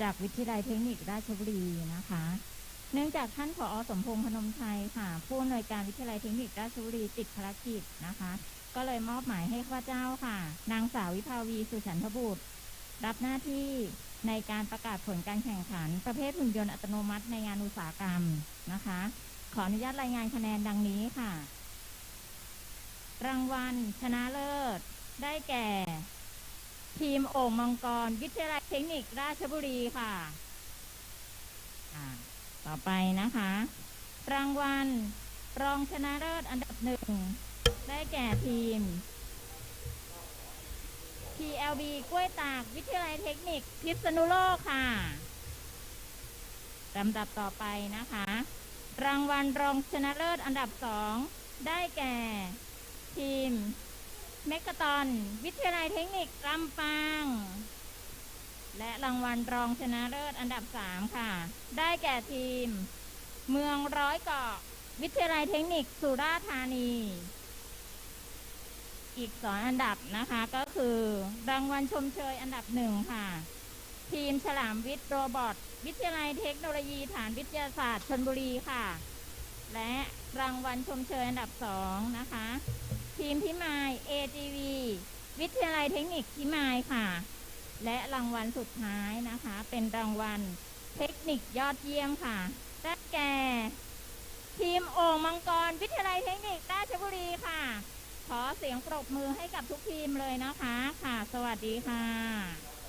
จากวิทยาลัยเทคนิคราชบุรีนะคะ เนื่องจากท่านผอสมพงษ์พนมชัยค่ะ ผู้อำนวยการวิทยาลัยเทคนิคราชบุรีติดภารกิจนะคะ ก็เลยมอบหมายให้ข้าเจ้าค่ะ นางสาววิภาวีสุฉันทบุตร รับหน้าที่ในการประกาศผลการแข่งขัน ประเภทหุ่นยนต์อัตโนมัติในงานอุตสาหกรรมนะคะ ขออนุญาตรายงานคะแนนดังนี้ค่ะ รางวัลชนะเลิศ ได้แก่ ทีมโอ่งมังกร วิทยาลัยเทคนิคราชบุรีค่ะต่อไปนะคะ รางวัล รองชนะเลิศอันดับหนึ่ง ได้แก่ทีม TLB กล้วยตากวิทยาลัยเทคนิคพิษณุโลกค่ะลำดับต่อไปนะคะ รางวัลรองชนะเลิศอันดับสองได้แก่ ทีม เมกะตอน วิทยาลัยเทคนิคลำปาง และรางวัลรองชนะเลิศอันดับสามค่ะ ได้แก่ทีม เมืองร้อยเกาะ วิทยาลัยเทคนิคสุราษฎร์ธานี อีกสองอันดับนะคะก็คือ รางวัลชมเชยอันดับหนึ่งค่ะ ทีมฉลามวิทย์โรบอทวิทยาลัยเทคโนโลยีฐานวิทยาศาสตร์ชนบุรีค่ะ และรางวัลชมเชยอันดับสองนะคะ ทีมพิมา ย AGV วิทยาลัยเทคนิคพิมายค่ะ และรางวัลสุดท้ายนะคะ เป็นรางวัลเทคนิคยอดเยี่ยมค่ะได้แก่ ทีมโอ่งมังกร วิทยาลัยเทคนิคราชบุรีค่ะ ขอเสียงปรบมือให้กับทุกทีมเลยนะคะ ค่ะ สวัสดีค่ะ